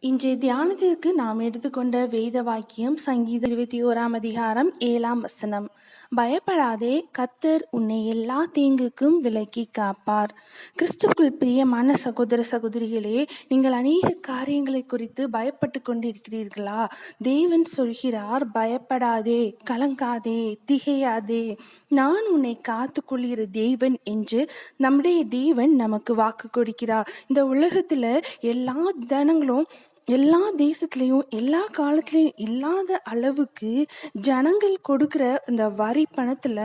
இன்றைய தியானத்திற்கு நாம் எடுத்துக்கொண்ட வேத வாக்கியம் சங்கீத இருபத்தி ஓராம் அதிகாரம் ஏழாம் வசனம். பயப்படாதே கத்தர் உன்னை எல்லா தீங்குக்கும் விலக்கி காப்பார். கிறிஸ்துக்குள் பிரியமான சகோதர சகோதரிகளே நீங்கள் அநேக காரியங்களை குறித்து பயப்பட்டு கொண்டிருக்கிறீர்களா? தேவன் சொல்கிறார் பயப்படாதே கலங்காதே திகையாதே. நான் உன்னை காத்து கொள்கிற தேவன் என்று நம்முடைய தேவன் நமக்கு வாக்கு கொடுக்கிறார். இந்த உலகத்துல எல்லா தனங்களும் எல்லா தேசத்துலேயும் எல்லா காலத்துலேயும் இல்லாத அளவுக்கு ஜனங்கள் கொடுக்குற இந்த வரி பணத்தில்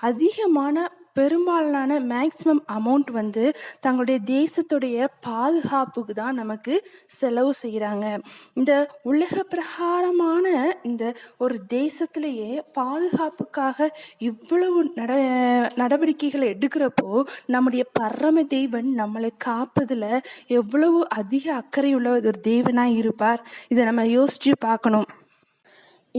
அதிகமான பெரும்பாலான மேக்சிமம் அமௌண்ட் வந்து தங்களுடைய தேசத்துடைய பாதுகாப்புக்கு தான் நமக்கு செலவு செய்கிறாங்க இந்த உலக பிரகாரமான இந்த ஒரு தேசத்திலேயே பாதுகாப்புக்காக இவ்வளவு நட நடவடிக்கைகளை எடுக்கிறப்போ நம்முடைய பரம தெய்வன் நம்மளை காப்பதில் எவ்வளவு அதிக அக்கறையுள்ள ஒரு தேவனாக இருப்பார். இதை நம்ம யோசிச்சு பார்க்கணும்.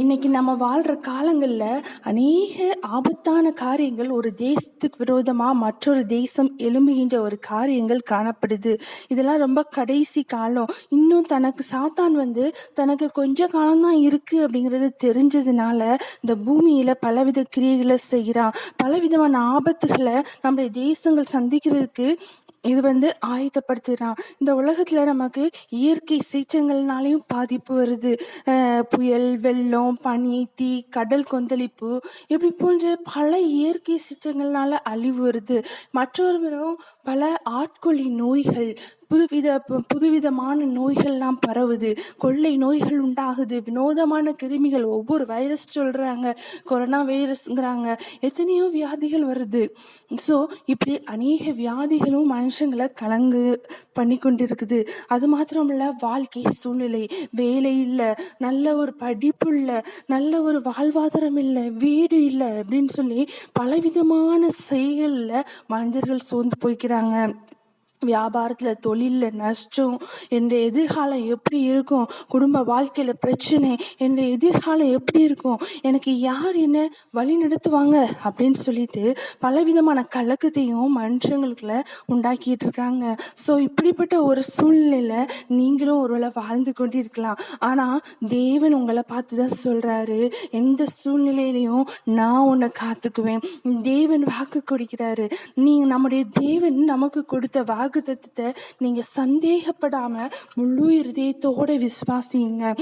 இன்னைக்கு நம்ம வாழ்கிற காலங்களில் அநேக ஆபத்தான காரியங்கள் ஒரு தேசத்துக்கு விரோதமாக மற்றொரு தேசம் எழும்புகின்ற ஒரு காரியங்கள் காணப்படுது. இதெல்லாம் ரொம்ப கடைசி காலம். இன்னும் தனக்கு சாத்தான் வந்து தனக்கு கொஞ்ச காலம்தான் இருக்குது அப்படிங்கிறது தெரிஞ்சதுனால இந்த பூமியில் பலவித கிரியைகளை செய்கிறான் பலவிதமான ஆபத்துகளை நம்முடைய தேசங்கள் சந்திக்கிறதுக்கு இது வந்து ஆயத்தப்படுத்துகிறான் இந்த உலகத்துல நமக்கு இயற்கை சீற்றங்கள்னாலையும் பாதிப்பு வருது. புயல் வெள்ளம் பனி தீ கடல் கொந்தளிப்பு இப்படி போன்ற பல இயற்கை சீற்றங்கள்னால அழிவு வருது. மற்றொரு பல ஆட்கொள்ளி நோய்கள் புதுவித புதுவிதமான நோய்கள்லாம் பரவுது. கொள்ளை நோய்கள் உண்டாகுது. வினோதமான கிருமிகள் ஒவ்வொரு வைரஸ் சொல்கிறாங்க கொரோனா வைரஸ்ங்கிறாங்க எத்தனையோ வியாதிகள் வருது. ஸோ இப்படி அநேக வியாதிகளும் மனுஷங்களை கலங்கு பண்ணி கொண்டு இருக்குது அது மாத்திரம் இல்லை வாழ்க்கை சூழ்நிலை. வேலை இல்லை நல்ல ஒரு படிப்பு இல்லை நல்ல ஒரு வாழ்வாதாரம் இல்லை வீடு இல்லை அப்படின்னு சொல்லி பலவிதமான செயலில் மனிதர்கள் சோர்ந்து போய்க்கிறாங்க. வியாபாரத்தில் தொழிலில் நஷ்டம் என்ற எதிர்காலம் எப்படி இருக்கும்? குடும்ப வாழ்க்கையில் பிரச்சனை என் எதிர்காலம் எப்படி இருக்கும்? எனக்கு யார் என்ன வழி நடத்துவாங்க? அப்படின்னு சொல்லிட்டு பலவிதமான கலக்கத்தையும் மனுஷங்களுக்குள்ள உண்டாக்கிட்டு இருக்காங்க. ஸோ இப்படிப்பட்ட ஒரு சூழ்நிலையில் நீங்களும் ஒருவேளை வாழ்ந்து கொண்டு இருக்கலாம் ஆனால் தேவன் உங்களை பார்த்து தான் சொல்கிறாரு எந்த சூழ்நிலையிலையும் நான் உன்னை காத்துக்குவேன். தேவன் வாக்கு கொடுக்கிறாரு. நீ நம்முடைய தேவன் நமக்கு கொடுத்த வாக்கு வாக்கு நீங்க சந்தேகப்படாம முழு இருதயத்தோட விசுவாசிங்க.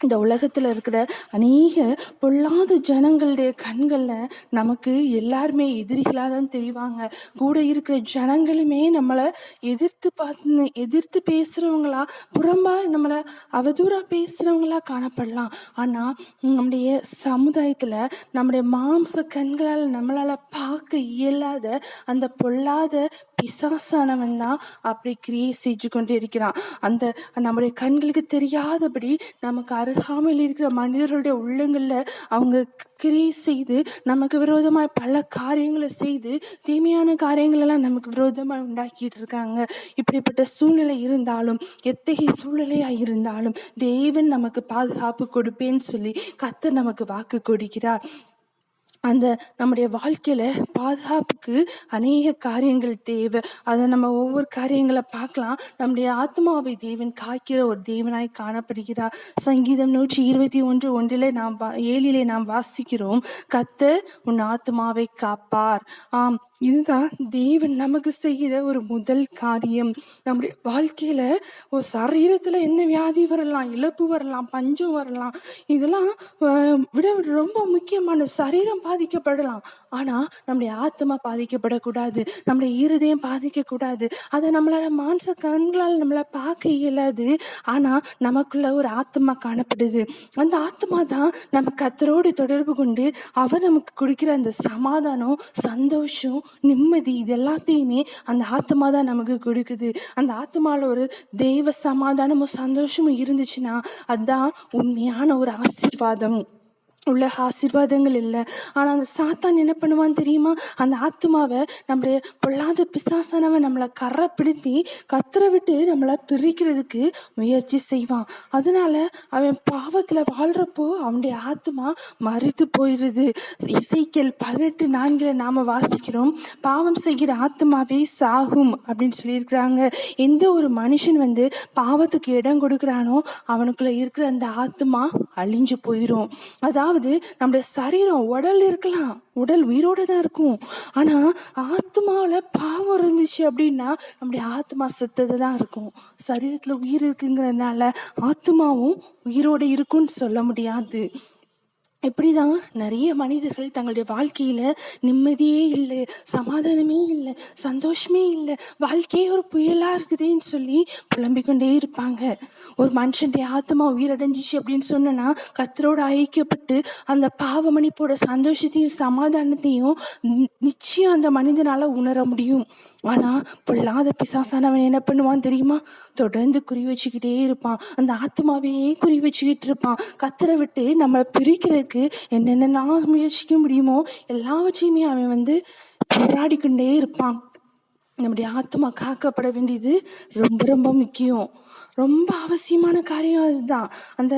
இந்த உலகத்தில் இருக்கிற அநேக பொல்லாத ஜனங்களுடைய கண்களில் நமக்கு எல்லாருமே எதிரிகளாக தான் தெரிவாங்க. கூட இருக்கிற ஜனங்களுமே நம்மளை எதிர்த்து பார்த்து எதிர்த்து பேசுகிறவங்களா புறம்பாக நம்மளை அவதூறாக பேசுகிறவங்களா காணப்படலாம். ஆனால் நம்முடைய சமுதாயத்தில் நம்முடைய மாம்ச கண்களால் நம்மளால் பார்க்க இயலாத அந்த பொல்லாத பிசாசானவன் தான் அப்படி கிரியை செஞ்சு கொண்டு இருக்கிறான் அந்த நம்முடைய கண்களுக்கு தெரியாதபடி நமக்கு அருகாமையில் இருக்கிற மனிதர்களுடைய உள்ளங்களில் அவங்க கிரியை செய்து நமக்கு விரோதமாக பல காரியங்களை செய்து தீமையான காரியங்களெல்லாம் நமக்கு விரோதமாக உண்டாக்கிட்டு இருக்காங்க இப்படிப்பட்ட சூழ்நிலை இருந்தாலும் எத்தகைய சூழ்நிலையாக இருந்தாலும் தேவன் நமக்கு பாதுகாப்பு கொடுப்பேன்னு சொல்லி கத்தர் நமக்கு வாக்கு கொடுக்கிறார். அந்த நம்முடைய வாழ்க்கையில பாதுகாப்புக்கு அநேக காரியங்கள் தேவை. அதை நம்ம ஒவ்வொரு காரியங்களை பார்க்கலாம். நம்முடைய ஆத்மாவை தேவன் காய்க்கிற ஒரு தேவனாய் காணப்படுகிறார். சங்கீதம் நூற்றி இருபத்தி ஒன்று ஒன்றிலே நாம் ஏழிலே நாம் வாசிக்கிறோம். கத்த உன் ஆத்மாவை காப்பார். ஆம் இதுதான் தேவன் நமக்கு செய்கிற ஒரு முதல் காரியம். நம்முடைய வாழ்க்கையில ஒரு சரீரத்துல என்ன வியாதி வரலாம் இழப்பு வரலாம் பஞ்சம் வரலாம் இதெல்லாம் விட ரொம்ப முக்கியமான சரீரம் பாதிக்கப்படலாம். ஆனா நம்முடைய ஆத்மா பாதிக்கப்படக்கூடாது நம்முடைய இருதயம் பாதிக்கக்கூடாது. அதை நம்மளால மானச கண்களால் நம்மள பார்க்க இயலாது. ஆனா நமக்குள்ள ஒரு ஆத்மா காணப்படுது. அந்த ஆத்மா தான் நம்ம கத்தரோடு தொடர்பு கொண்டு அவர் நமக்கு கொடுக்கிற அந்த சமாதானம் சந்தோஷம் நிம்மதி இது எல்லாத்தையுமே அந்த ஆத்மா தான் நமக்கு கொடுக்குது. அந்த ஆத்மாவில் ஒரு தெய்வ சமாதானமும் சந்தோஷமும் இருந்துச்சுன்னா அதுதான் உண்மையான ஒரு ஆசீர்வாதம். உள்ள ஆசீர்வாதங்கள் இல்லை. ஆனால் அந்த சாத்தான் என்ன பண்ணுவான் தெரியுமா? அந்த ஆத்மாவை நம்மளுடைய பொல்லாத பிசாசானவன் நம்மளை கரை பிடித்தி கத்தரை விட்டு நம்மளை பிரிக்கிறதுக்கு முயற்சி செய்வான். அதனால அவன் பாவத்தில் வாழ்கிறப்போ அவனுடைய ஆத்மா மறித்து போயிடுது. இசைக்கல் பதினெட்டு நான்கில் நாம் வாசிக்கிறோம். பாவம் செய்கிற ஆத்மாவே சாகும் அப்படின்னு சொல்லியிருக்கிறாங்க. எந்த ஒரு மனுஷன் வந்து பாவத்துக்கு இடம் கொடுக்குறானோ அவனுக்குள்ளே இருக்கிற அந்த ஆத்மா அழிஞ்சு போயிடும் அதாவது நம்முடைய சரீரம் உடல் இருக்கலாம். உடல் உயிரோட தான் இருக்கும். ஆனா ஆத்மாவில் பாவம் இருந்துச்சு அப்படின்னா நம்முடைய ஆத்மா செத்தது தான் இருக்கும். சரீரத்துல உயிர் இருக்குங்கிறதுனால ஆத்மாவும் உயிரோட இருக்கும்னு சொல்ல முடியாது. இப்படிதான் நிறைய மனிதர்கள் தங்களுடைய வாழ்க்கையில நிம்மதியே இல்லை சமாதானமே இல்லை சந்தோஷமே இல்லை வாழ்க்கையே ஒரு புயலா இருக்குதுன்னு சொல்லி புலம்பிக்கொண்டே இருப்பாங்க. ஒரு மனுஷனுடைய ஆத்மா உயிரடைஞ்சிச்சு அப்படின்னு சொன்னா கத்தரோட ஐக்கியப்பட்டு அந்த பாவ மன்னிப்போட சந்தோஷத்தையும் சமாதானத்தையும் நிச்சயம் அந்த மனிதனால உணர முடியும். ஆனா பொல்லாத பிசாசானவன் என்ன பண்ணுவான் தெரியுமா? தொடர்ந்து குறி வச்சுக்கிட்டே இருப்பான். அந்த ஆத்மாவையே குறி வச்சுக்கிட்டு இருப்பான். கத்தரை விட்டு நம்மளை பிரிக்கிற என்னென்ன என்னென்னலாம் முயற்சிக்க முடியுமோ எல்லாவற்றையுமே அவன் வந்து போராடிக்கொண்டே இருப்பான். நம்முடைய ஆத்மா காக்கப்பட வேண்டியது ரொம்ப ரொம்ப முக்கியம். ரொம்ப அவசியமான காரியம் அதுதான். அந்த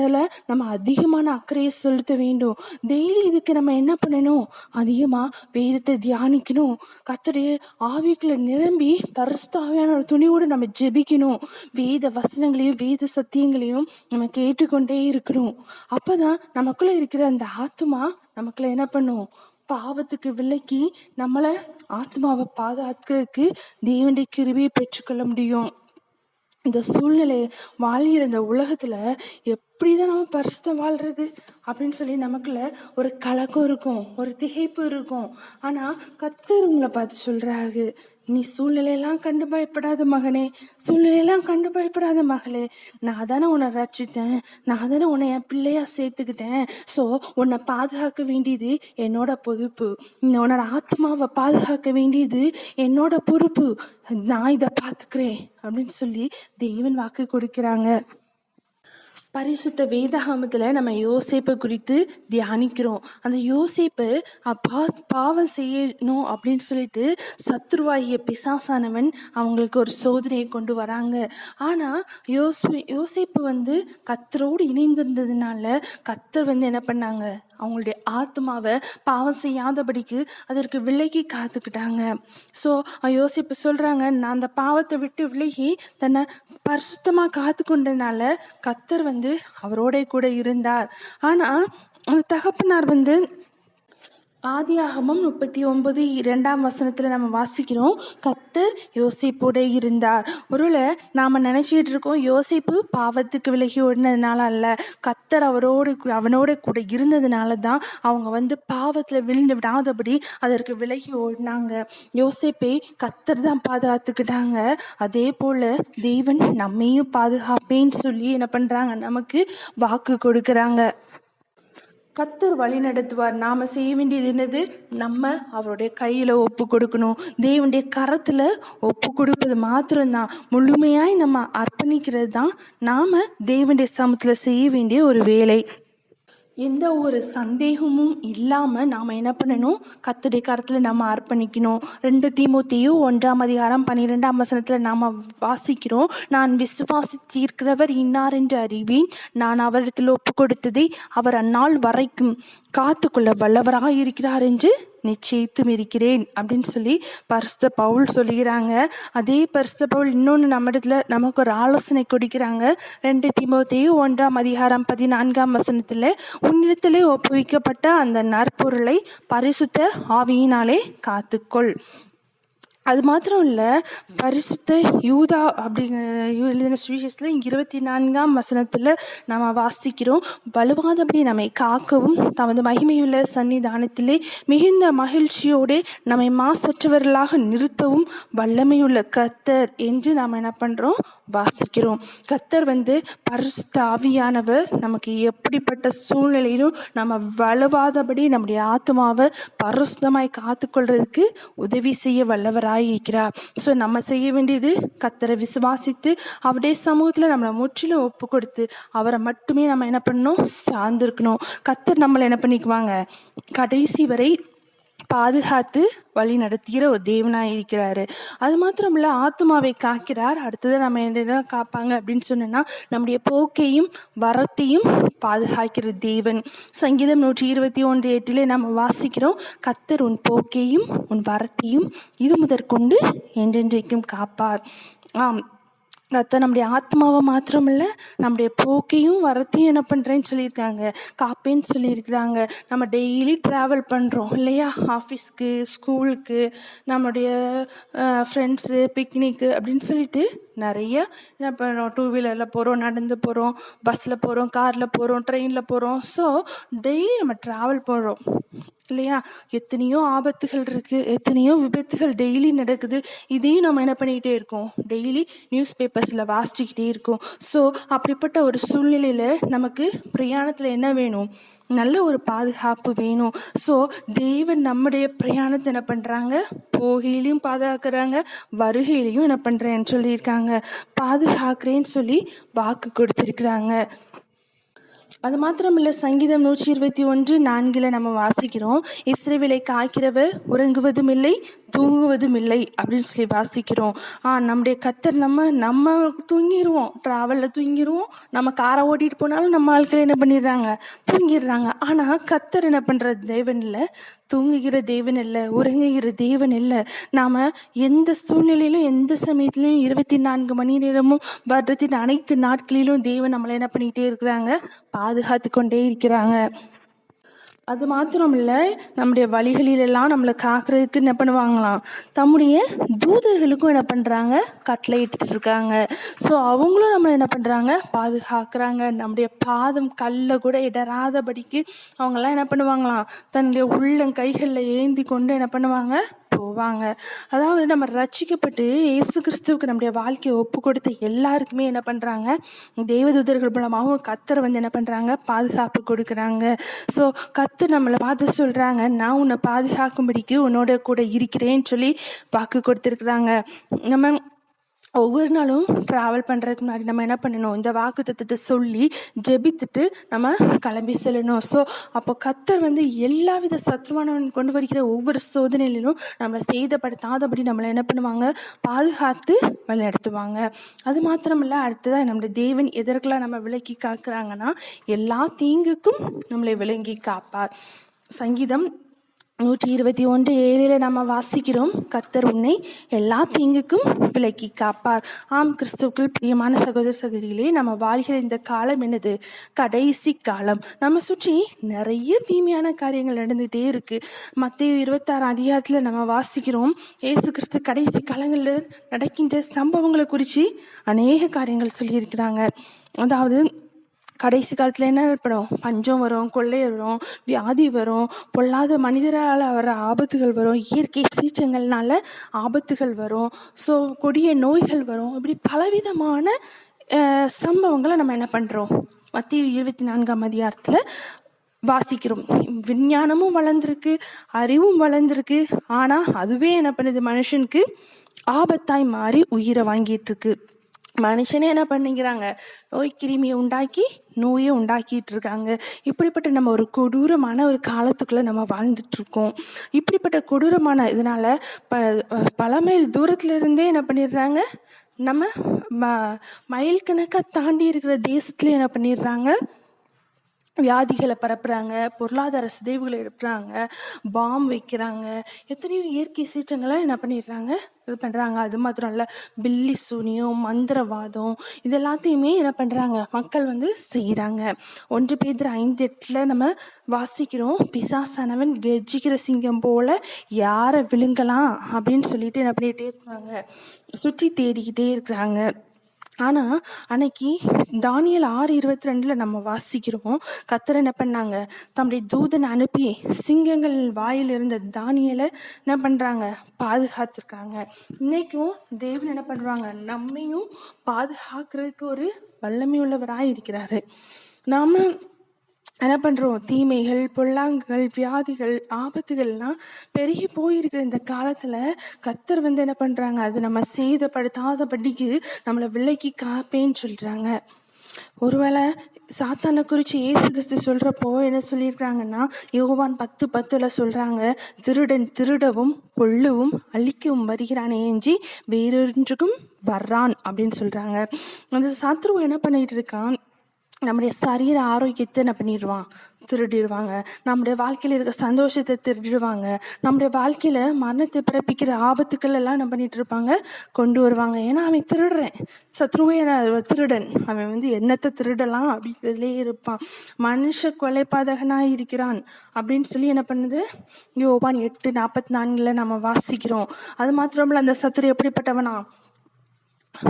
நம்ம அதிகமான அக்கறையை செலுத்த வேண்டும். டெய்லி இதுக்கு நம்ம என்ன பண்ணணும்? அதிகமாக வேதத்தை தியானிக்கணும். கத்தடைய ஆவிக்குள்ள நிரம்பி பரிசுத்தாவியான ஒரு துணியோடு நம்ம ஜெபிக்கணும். வேத வசனங்களையும் வேத சத்தியங்களையும் நம்ம கேட்டுக்கொண்டே இருக்கணும். அப்போதான் நமக்குள்ள இருக்கிற அந்த ஆத்மா நமக்குள்ள என்ன பண்ணும்? பாவத்துக்கு விலக்கி நம்மளை ஆத்மாவை பாதுகாக்கிறதுக்கு தேவனுடைய கிருவியை பெற்றுக்கொள்ள முடியும். இந்த சூழ்நிலை வாழ்கிற இந்த உலகத்துல எப்படிதான் நம்ம பரிசுத்தம் வாழ்றது அப்படின்னு சொல்லி நமக்குள்ள ஒரு கலக்கம் இருக்கும் ஒரு திகைப்பு இருக்கும். ஆனா கத்தர் உங்களை பார்த்து சொல்றாரு நீ சூழ்நிலையெல்லாம் கண்டு பயப்படாத மகனே சூழ்நிலையெல்லாம் கண்டு பயப்படாத மகளே. நான் தானே உன்னை ரச்சித்தேன் நான் தானே உன்னை என் பிள்ளையா சேர்த்துக்கிட்டேன். ஸோ உன்னை பாதுகாக்க வேண்டியது என்னோட பொறுப்பு. உன்னோட ஆத்மாவை பாதுகாக்க வேண்டியது என்னோட பொறுப்பு. நான் இதை பார்த்துக்கிறேன் அப்படின்னு சொல்லி தேவன் வாக்கு கொடுக்கிறாங்க. பரிசுத்த வேதாகமத்துல நம்ம யோசேப்பை குறித்து தியானிக்கிறோம். அந்த யோசேப்பு பா பாவம் செய்யணும் அப்படின்னு சொல்லிட்டு சத்ருவாகிய பிசாசானவன் அவங்களுக்கு ஒரு சோதனையை கொண்டு வராங்க. ஆனா யோசு யோசேப்பு வந்து கத்தரோடு இணைந்திருந்ததுனால கத்தர் வந்து என்ன பண்ணாங்க? அவங்களுடைய ஆத்மாவை பாவம் செய்யாதபடிக்கு அதற்கு விலகி காத்துக்கிட்டாங்க. ஸோ யோசிப்பு சொல்கிறாங்க நான் அந்த பாவத்தை விட்டு விலகி தன்னை பரிசுத்தமாக காத்து கொண்டதுனால கத்தர் வந்து அவரோட கூட இருந்தார். ஆனால் அந்த தகப்பனார் வந்து ஆதியாகமம் முப்பத்தி ஒன்பது இரண்டாம் வசனத்துல நம்ம வாசிக்கிறோம். கத்தர் யோசிப்போட இருந்தார். ஒருவேளை நாம நினைச்சிட்டு இருக்கோம் யோசிப்பு பாவத்துக்கு விலகி ஓடினதுனால அல்ல. கத்தர் அவரோடு அவனோட கூட இருந்ததுனால தான் அவங்க வந்து பாவத்துல விழுந்து விடாதபடி அதற்கு விலகி ஓடினாங்க. யோசிப்பை கத்தர் தான் பாதுகாத்துக்கிட்டாங்க. அதே போல தேவன் நம்மையும் பாதுகாப்பேன்னு சொல்லி என்ன பண்றாங்க? நமக்கு வாக்கு கொடுக்குறாங்க. கத்தர் வழி நடத்துவார். நாம செய்ய வேண்டியது என்னது? நம்ம அவருடைய கையில ஒப்பு கொடுக்கணும். தேவனுடைய கரத்துல ஒப்பு கொடுப்பது மாத்திரம்தான். முழுமையாய் நம்ம அர்ப்பணிக்கிறது தான் நாம தேவனுடைய சமத்துல செய்ய வேண்டிய ஒரு வேலை. எந்த ஒரு சந்தேகமும் இல்லாம நாம என்ன பண்ணணும்? கத்தருடைய கரத்துல நம்ம அர்ப்பணிக்கணும். ரெண்டு தீமுத்தையும் ஒன்றாம் அதிகாரம் பன்னிரெண்டாம் வசனத்துல நாம வாசிக்கிறோம். நான் விசுவாசித்திருக்கிறவர் இன்னார் என்று அறிவேன். நான் அவரிடத்தில் ஒப்பு கொடுத்ததை அவர் அந்நாள் வரைக்கும் காத்துக்குள்ள வல்லவராக இருக்கிறார் என்று நிச்சயித்தும் இருக்கிறேன் அப்படின்னு சொல்லி பரிசுத்த பவுல் சொல்லுகிறாங்க. அதே பரிசுத்த பவுல் இன்னொன்று நம்ம இடத்துல நமக்கு ஒரு ஆலோசனை கொடுக்கிறாங்க. ரெண்டு தீமோத்தேயு ஒன்றாம் அதிகாரம் பதினான்காம் வசனத்தில் உன்னிடத்திலே ஒப்புவிக்கப்பட்ட அந்த நற்பொருளை பரிசுத்த ஆவியினாலே காத்துக்கொள். அது மாத்திரம் இல்லை பரிசுத்த யூதா அப்படிங்கிற எழுதின சுவிசேஷத்தில் இருபத்தி நான்காம் வசனத்தில் நாம் வாசிக்கிறோம். வலுவாதபடி நம்மை காக்கவும் தமது மகிமையுள்ள சன்னிதானத்திலே மிகுந்த மகிழ்ச்சியோடு நம்மை மாசற்றவர்களாக நிறுத்தவும் வல்லமையுள்ள கத்தர் என்று நாம் என்ன பண்ணுறோம் வாசிக்கிறோம். கத்தர் வந்து பரிசுத்த ஆவியானவர். நமக்கு எப்படிப்பட்ட சூழ்நிலையிலும் நம்ம வலுவாதபடி நம்முடைய ஆத்மாவை பரிசுத்தமாய் காத்துக்கொள்றதுக்கு உதவி செய்ய வல்லவராய் இருக்கிறார். ஸோ நம்ம செய்ய வேண்டியது கத்தரை விசுவாசித்து அவருடைய சமூகத்தில் நம்மளை முற்றிலும் ஒப்பு கொடுத்து அவரை மட்டுமே நம்ம என்ன பண்ணணும்? சார்ந்திருக்கணும். கத்தர் நம்மளை என்ன பண்ணிக்குவாங்க? கடைசி வரை பாதுகாத்து வழி நடத்துகிற ஒரு தேவனாக இருக்கிறாரு. அது மாத்திரம் இல்ல ஆத்மாவை காக்கிறார். அடுத்தது நம்ம என்ன காப்பாங்க அப்படின்னு சொன்னோம்னா நம்முடைய போக்கையும் வரத்தையும் பாதுகாக்கிற தேவன். சங்கீதம் நூற்றி இருபத்தி ஒன்று எட்டிலே நம்ம வாசிக்கிறோம் கத்தர் உன் போக்கையும் உன் வரத்தையும் இது முதற்கொண்டு என்றென்றைக்கும் காப்பார். ஆம். கத்த நம்முடைய ஆத்மாவை மாத்திரமில்ல நம்முடைய போக்கையும் வரத்தையும் என்ன பண்ணுறேன்னு சொல்லியிருக்காங்க. காப்பேன்னு சொல்லியிருக்கிறாங்க. நம்ம டெய்லி ட்ராவல் பண்ணுறோம் இல்லையா? ஆஃபீஸ்க்கு ஸ்கூலுக்கு நம்முடைய ஃப்ரெண்ட்ஸு பிக்னிக்கு அப்படின்னு சொல்லிட்டு நிறைய. என்ன பண்ணுறோம் டூ வீலரில் போகிறோம் நடந்து போகிறோம் பஸ்ஸில் போகிறோம் காரில் போகிறோம் ட்ரெயினில் போகிறோம் ஸோ டெய்லி நம்ம ட்ராவல் போகிறோம் இல்லையா? எத்தனையோ ஆபத்துகள் இருக்குது எத்தனையோ விபத்துகள் டெய்லி நடக்குது. இதையும் நம்ம என்ன பண்ணிக்கிட்டே இருக்கோம்? டெய்லி நியூஸ் பேப்பர்ஸில் வாசிச்சுக்கிட்டே இருக்கோம். ஸோ அப்படிப்பட்ட ஒரு சூழ்நிலையில் நமக்கு பிரயாணத்தில் என்ன வேணும்? நல்ல ஒரு பாதுகாப்பு வேணும். ஸோ தேவன் நம்முடைய பிரயாணத்தை என்ன பண்ணுறாங்க போகையிலையும் பாதுகாக்கிறாங்க வருகையிலையும் என்ன பண்ணுறேன்னு சொல்லியிருக்காங்க. பாதுகாக்கிறேன்னு சொல்லி வாக்கு கொடுத்துருக்குறாங்க. அது மாத்திரமில்ல சங்கீதம் நூற்றி இருபத்தி ஒன்று நான்கில் நம்ம வாசிக்கிறோம். இஸ்ரேவேலை காய்க்கிறவர் உறங்குவதும் இல்லை தூங்குவதும் இல்லை அப்படின்னு சொல்லி வாசிக்கிறோம். ஆ நம்முடைய கத்தர் நம்ம நம்ம தூங்கிடுவோம் ட்ராவலில் தூங்கிடுவோம் நம்ம காரை ஓட்டிட்டு போனாலும் நம்ம ஆட்கள் என்ன பண்ணிடுறாங்க? தூங்கிடுறாங்க. ஆனால் கத்தர் என்ன பண்ணுற தேவன் இல்லை. தூங்குகிற தேவன் இல்லை உறங்குகிற தேவன் இல்லை. நாம் எந்த சூழ்நிலையிலும் எந்த சமயத்திலையும் இருபத்தி நான்கு மணி நேரமும் வருடத்தின் அனைத்து நாட்களிலும் தேவன் நம்மளை என்ன பண்ணிகிட்டே இருக்கிறாங்க? பாதுகாத்து கொண்டே இருக்கிறாங்க. அது மாத்திரம் இல்லை நம்முடைய வழிகளிலெல்லாம் நம்மளை காக்கிறதுக்கு என்ன பண்ணுவாங்களாம்? தம்முடைய தூதர்களுக்கும் என்ன பண்ணுறாங்க கட்டளையிட்டு இருக்காங்க. ஸோ அவங்களும் நம்மளை என்ன பண்ணுறாங்க பாதுகாக்கிறாங்க. நம்முடைய பாதம் கல்ல கூட இடராதபடிக்கு அவங்கெல்லாம் என்ன பண்ணுவாங்களாம்? தன்னுடைய உள்ளங்கைகளில் ஏந்தி கொண்டு என்ன பண்ணுவாங்க? போவாங்க. அதாவது நம்ம ரசிக்கப்பட்டு இயேசு கிறிஸ்துவுக்கு நம்முடைய வாழ்க்கையை ஒப்பு கொடுத்த எல்லாருக்குமே என்ன பண்ணுறாங்க தேவதூதர்கள் மூலமாகவும் கத்தரை வந்து என்ன பண்ணுறாங்க பாதுகாப்பு கொடுக்குறாங்க. ஸோ கத்து நம்மளை பார்த்து சொல்கிறாங்க நான் உன்னை பாதுகாக்கும்படிக்கு உன்னோட கூட இருக்கிறேன்னு சொல்லி வாக்கு கொடுத்துருக்குறாங்க. நம்ம ஒவ்வொரு நாளும் ட்ராவல் பண்ணுறதுக்கு முன்னாடி நம்ம என்ன பண்ணணும்? இந்த வாக்கு தத்துவத்தை சொல்லி ஜெபித்துட்டு நம்ம கிளம்பி செல்லணும். ஸோ அப்போ கத்தர் வந்து எல்லா வித சத்ருவானவன் கொண்டு வருகிற ஒவ்வொரு சோதனையிலும் நம்மளை சேதப்படுத்தாதபடி நம்மளை என்ன பண்ணுவாங்க? பாதுகாத்து வழிநடத்துவாங்க. அது மாத்திரமில்ல அடுத்ததாக நம்மளுடைய தேவன் எதற்கெல்லாம் நம்ம விலக்கி காக்குறாங்கன்னா எல்லா தீங்குக்கும் நம்மளை விளங்கி காப்பார். சங்கீதம் நூற்றி இருபத்தி ஒன்று ஏழில் நம்ம வாசிக்கிறோம். கத்தர் உன்னை எல்லா தீங்குக்கும் விலக்கி காப்பார். ஆம் கிறிஸ்துவுக்குள் பிரியமான சகோதர சகோதரிகளே நம்ம வாழ்கிற இந்த காலம் என்னது? கடைசி காலம். நம்ம சுற்றி நிறைய தீமையான காரியங்கள் நடந்துகிட்டே இருக்கு. மத்திய இருபத்தாறு அதிகாரத்தில் நம்ம வாசிக்கிறோம். ஏசு கிறிஸ்து கடைசி காலங்களில் நடக்கின்ற சம்பவங்களை குறித்து அநேக காரியங்கள் சொல்லியிருக்கிறாங்க. அதாவது கடைசி காலத்தில் என்ன ஏற்படும் பஞ்சம் வரும் கொள்ளை வரும் வியாதி வரும் பொல்லாத மனிதரால் வர ஆபத்துகள் வரும் இயற்கை சீற்றங்கள்னால ஆபத்துகள் வரும் ஸோ கொடிய நோய்கள் வரும். இப்படி பலவிதமான சம்பவங்களை நம்ம என்ன பண்ணுறோம் மத்திய இருபத்தி நான்காம் அதிகாரத்தில் வாசிக்கிறோம். விஞ்ஞானமும் வளர்ந்துருக்கு அறிவும் வளர்ந்துருக்கு. ஆனால் அதுவே என்ன பண்ணுது? மனுஷனுக்கு ஆபத்தாய் மாறி உயிரை வாங்கிட்டு இருக்கு. மனுஷனே என்ன பண்ணிக்கிறாங்க? நோய் கிருமியை உண்டாக்கி நோயை உண்டாக்கிட்டு இருக்காங்க இப்படிப்பட்ட நம்ம ஒரு கொடூரமான ஒரு காலத்துக்குள்ளே நம்ம வாழ்ந்துட்டு இருக்கோம் இப்படிப்பட்ட கொடூரமான இதனால ப பல மைல் தூரத்துல இருந்தே என்ன பண்ணிடுறாங்க? நம்ம ம மயில் கணக்காக தாண்டி இருக்கிற தேசத்துல என்ன பண்ணிடுறாங்க? வியாதிகளை பரப்புகிறாங்க பொருளாதார சிதைவுகளை எடுப்புறாங்க பாம் வைக்கிறாங்க எத்தனையோ இயற்கை சீற்றங்களை என்ன பண்ணிடுறாங்க? இது பண்ணுறாங்க அது மாத்திரம் இல்லை பில்லி சூனியம் மந்திரவாதம் இது எல்லாத்தையுமே என்ன பண்ணுறாங்க மக்கள் வந்து செய்கிறாங்க ஒன்று பேர் ஐந்து எட்டில் நம்ம வாசிக்கிறோம். பிசாசானவன் கெஜிக்கிற சிங்கம் போல் யாரை விழுங்கலாம் அப்படின்னு சொல்லிட்டு என்ன பண்ணிகிட்டே இருக்காங்க. சுற்றி தேடிக்கிட்டே இருக்கிறாங்க. ஆனால் அன்னைக்கு தானியல் ஆறு இருபத்தி ரெண்டில் நம்ம வாசிக்கிறோம். கத்தர் என்ன பண்ணாங்க? தம்முடைய தூதனை அனுப்பி சிங்கங்கள் வாயில் இருந்த தானியலை என்ன பண்ணுறாங்க பாதுகாத்துருக்காங்க. இன்னைக்கும் தேவன் என்ன பண்ணுறாங்க நம்மையும் பாதுகாக்கிறதுக்கு ஒரு வல்லமை உள்ளவராக இருக்கிறாரு நாம என்ன பண்ணுறோம் தீமைகள் பொல்லாங்குகள் வியாதிகள் ஆபத்துகள்லாம் பெருகி போயிருக்கிற இந்த காலத்தில் கத்தர் வந்து என்ன பண்ணுறாங்க அது நம்ம சேதப்படுத்தாதபடிக்கு நம்மளை விலைக்கு காப்பேன்னு சொல்கிறாங்க ஒருவேளை சாத்தானை குறித்து ஏசு கிறிஸ்து சொல்கிறப்போ என்ன சொல்லியிருக்கிறாங்கன்னா யோவான் பத்து பத்தில் சொல்கிறாங்க திருடன் திருடவும் கொள்ளவும் அழிக்கவும் வருகிறான் ஏஞ்சி வேறொன்றுக்கும் வர்றான் அப்படின்னு சொல்கிறாங்க அந்த சத்ரு என்ன பண்ணிட்டு இருக்கான்? நம்முடைய சரீர ஆரோக்கியத்தை என்ன பண்ணிடுவான்? திருடிடுவாங்க. நம்முடைய வாழ்க்கையில் இருக்க சந்தோஷத்தை திருடிடுவாங்க. நம்முடைய வாழ்க்கையில் மரணத்தை பிறப்பிக்கிற ஆபத்துக்கள் எல்லாம் என்ன பண்ணிட்டு இருப்பாங்க? கொண்டு வருவாங்க. ஏன்னா அவன் திருடுறேன். சத்ருவே திருடன். அவன் வந்து என்னத்தை திருடலாம் அப்படிங்கிறதுலே இருப்பான். மனுஷ கொலைப்பாதகனாக இருக்கிறான் அப்படின்னு சொல்லி என்ன பண்ணுது? யோபான் எட்டு நாற்பத்தி நான்கில் நம்ம வாசிக்கிறோம். அது மாத்திரமில்ல அந்த சத்துரு எப்படிப்பட்டவனா?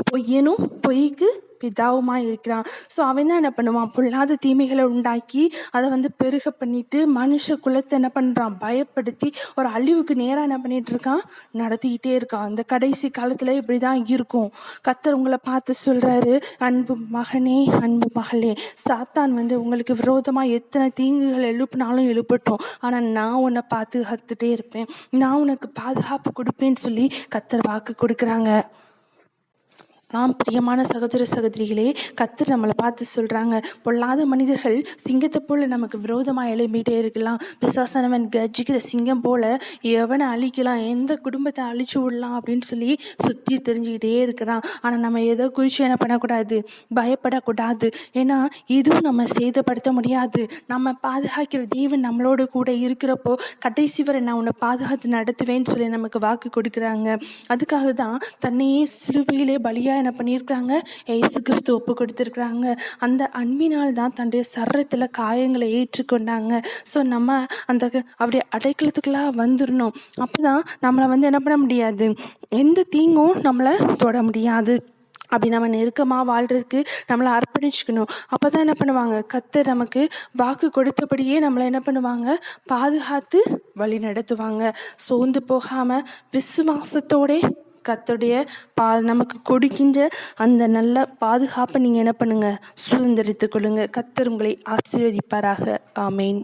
பொய்யனும் பொய்க்கு பிதாவுமாக இருக்கிறான். ஸோ அவன் தான் என்ன பண்ணுவான்? பொல்லாத தீமைகளை உண்டாக்கி அதை வந்து பெருக பண்ணிட்டு மனுஷ குலத்தை என்ன பண்ணுறான் பயப்படுத்தி ஒரு அழிவுக்கு நேராக என்ன பண்ணிட்டு இருக்கான்? நடத்திக்கிட்டே இருக்கான். அந்த கடைசி காலத்தில் இப்படி தான் இருக்கும். கத்தர் உங்களை பார்த்து சொல்கிறாரு அன்பு மகனே அன்பு மகளே சாத்தான் வந்து உங்களுக்கு விரோதமாக எத்தனை தீங்குகள் எழுப்பினாலும் எழுப்பட்டும். ஆனால் நான் உன்னை பாதுகாத்துட்டே இருப்பேன். நான் உனக்கு பாதுகாப்பு கொடுப்பேன்னு சொல்லி கத்தர் வாக்கு கொடுக்குறாங்க. ஆம் பிரியமான சகோதர சகோதரிகளே கத்தர் நம்மளை பார்த்து சொல்கிறாங்க பொல்லாத மனிதர்கள் சிங்கத்தை போல நமக்கு விரோதமாக எழும்பிகிட்டே இருக்கலாம். பிசாசனவன் கர்ஜிக்கிற சிங்கம் போல எவனை அழிக்கலாம்? எந்த குடும்பத்தை அழிச்சு விடலாம்? அப்படின்னு சொல்லி சுற்றி தெரிஞ்சுக்கிட்டே இருக்கிறான். ஆனால் நம்ம ஏதோ குறித்து என்ன பண்ணக்கூடாது? பயப்படக்கூடாது. ஏன்னா இதுவும் நம்ம சேதப்படுத்த முடியாது. நம்ம பாதுகாக்கிற தேவன் நம்மளோட கூட இருக்கிறப்போ கடைசி வரை நான் உன்னை பாதுகாத்து நடத்துவேன்னு சொல்லி நமக்கு வாக்கு கொடுக்குறாங்க. அதுக்காக தான் தன்னையே சிலுவையிலே பலியாக என்ன பண்ணியிருக்கிறாங்க? ஏசு கிறிஸ்து ஒப்பு கொடுத்துருக்குறாங்க. அந்த அன்பினால் தான் தன்னுடைய சரத்தில் காயங்களை ஏற்றுக்கொண்டாங்க. ஸோ நம்ம அந்த அப்படியே அடைக்கலத்துக்குள்ளாக வந்துடணும். அப்போ தான் நம்மளை வந்து என்ன பண்ண முடியாது? எந்த தீங்கும் நம்மளை தொட முடியாது. அப்படி நம்ம நெருக்கமாக வாழ்கிறதுக்கு நம்மளை அர்ப்பணிச்சுக்கணும். அப்போ தான் என்ன பண்ணுவாங்க? கத்து நமக்கு வாக்கு கொடுத்தபடியே நம்மளை என்ன பண்ணுவாங்க? பாதுகாத்து வழி நடத்துவாங்க சோர்ந்து போகாமல் விசுவாசத்தோடே கத்துடைய பா நமக்கு கொடுக்கின்ற அந்த நல்ல பாதுகாப்பை நீங்கள் என்ன பண்ணுங்கள் சுதந்திரித்து கொள்ளுங்கள் கத்தர் உங்களை ஆசீர்வதிப்பாராக. ஆமேன்.